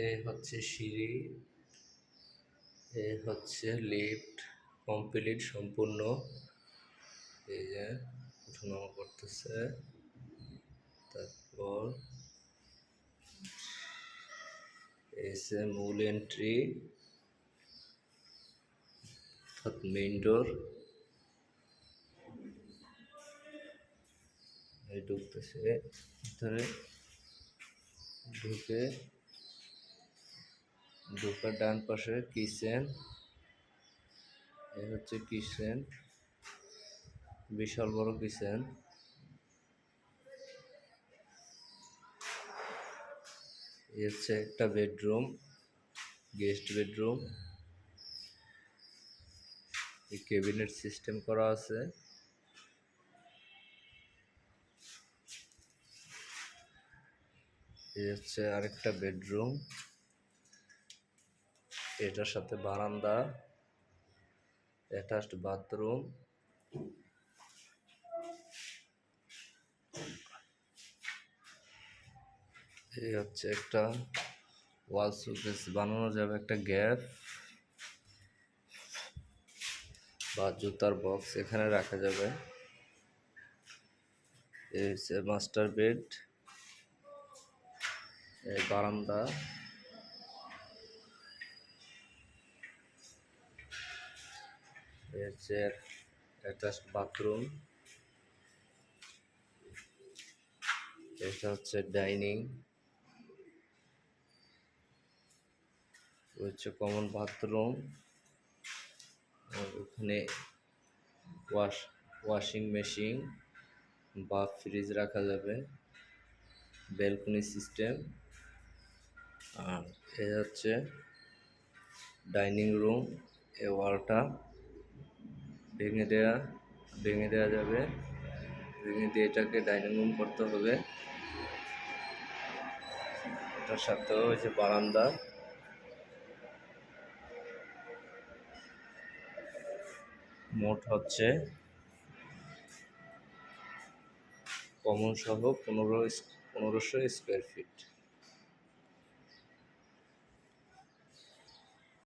এ হচ্ছে সিঁড়ি, এ হচ্ছে লিফট কমপ্লিট সম্পূর্ণ। এই যে উঠানামা করতেছে তারপর এসে মূল এন্ট্রি অর্থাৎ মেইন ডোর ঢুকতেছে। ভিতরে ঢুকে ঢোকার ডান পাশে কিচেন, এই হচ্ছে কিচেন, বিশাল বড় কিচেন। এই হচ্ছে একটা বেডরুম, গেস্ট বেডরুম। এই ক্যাবিনেট সিস্টেম করা আছে। এই হচ্ছে আরেকটা বেডরুম। এটার সাথে বারান্দা অ্যাটাচড বাথরুম এই হচ্ছে একটা ওয়াল শোকেস বানানো যাবে একটা গ্যাপ বা জুতার বক্স এখানে রাখা যাবে। এই হচ্ছে মাস্টার বেড বারান্দা। হচ্ছে অ্যাটাচড বাথরুম এটা হচ্ছে ডাইনিং হচ্ছে কমন বাথরুম ওখানে ওয়াশ ওয়াশিং মেশিন বা ফ্রিজ রাখা যাবে। ব্যালকনি সিস্টেম আর এ হচ্ছে ডাইনিং রুম এ ওয়ালটা ভেঙে দেওয়া ভেঙে দেওয়া যাবে। ভেঙে দিয়ে এটাকে ডাইনিং রুম করতে হবে। এটার সাথেও হচ্ছে বারান্দা। মোট হচ্ছে কমন সহ পনেরো পনেরোশো স্কোয়ার ফিট